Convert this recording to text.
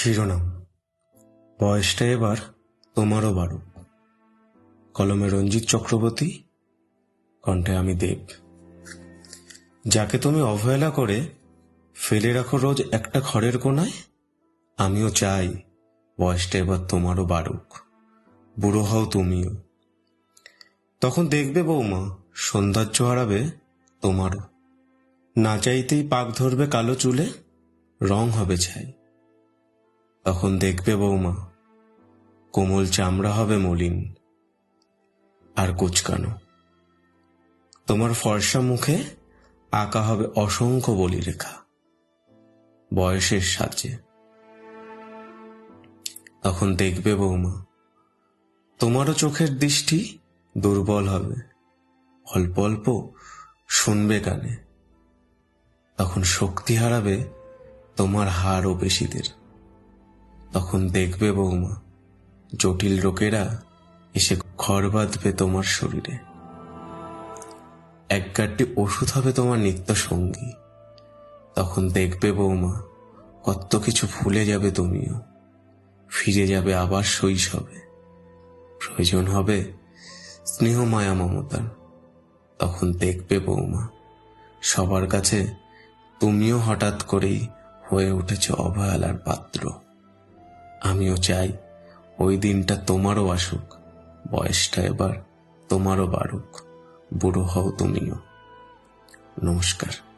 শিরোনাম। বয়সটা এবার তোমারও বারো কলমে রঞ্জিত চক্রবর্তী, কণ্ঠে আমি দেব। যাকে তুমি অবহেলা করে ফেলে রাখো রোজ একটা ঘরের কোনায় আমিও চাই বয়সটা এবার তোমারও বাড়ুক। বুড়ো হও তুমিও। তখন দেখবে বৌমা, সৌন্দর্য হারাবে তোমারও। না চাইতেই পাক ধরবে কালো চুলে, রং হবে ছাই। তখন দেখবে বৌমা, কোমল চামড়া হবে মলিন, আর কুচকানো। তোমার ফর্সা মুখে আঁকা হবে অসংখ্য বলি রেখা বয়সের সাজে। তখন দেখবে বৌমা, তোমারও চোখের দৃষ্টি দুর্বল হবে, অল্প অল্প শুনবে কানে। তখন শক্তি হারাবে তোমার হাড় ও পেশিদের। তখন দেখবে বৌমা, জটিল রোগেরা এসে ঘর বাঁধবে তোমার শরীরে। এক গাড্ডি ওষুধ হবে তোমার নিত্য সঙ্গী তখন দেখবে বৌমা কত কিছু ভুলে যাবে তুমিও। ফিরে যাবে আবার শৈশবে। প্রয়োজন হবে স্নেহ মায়া মমতার। তখন দেখবে বৌমা, সবার কাছে তুমিও হঠাৎ করেই হয়ে উঠেছ অবহেলার পাত্র। আমিও চাই ওই দিনটা তোমারও আসুক। বয়সটা এবার তোমারও বাড়ুক। বুড়ো হও তুমিও। নমস্কার।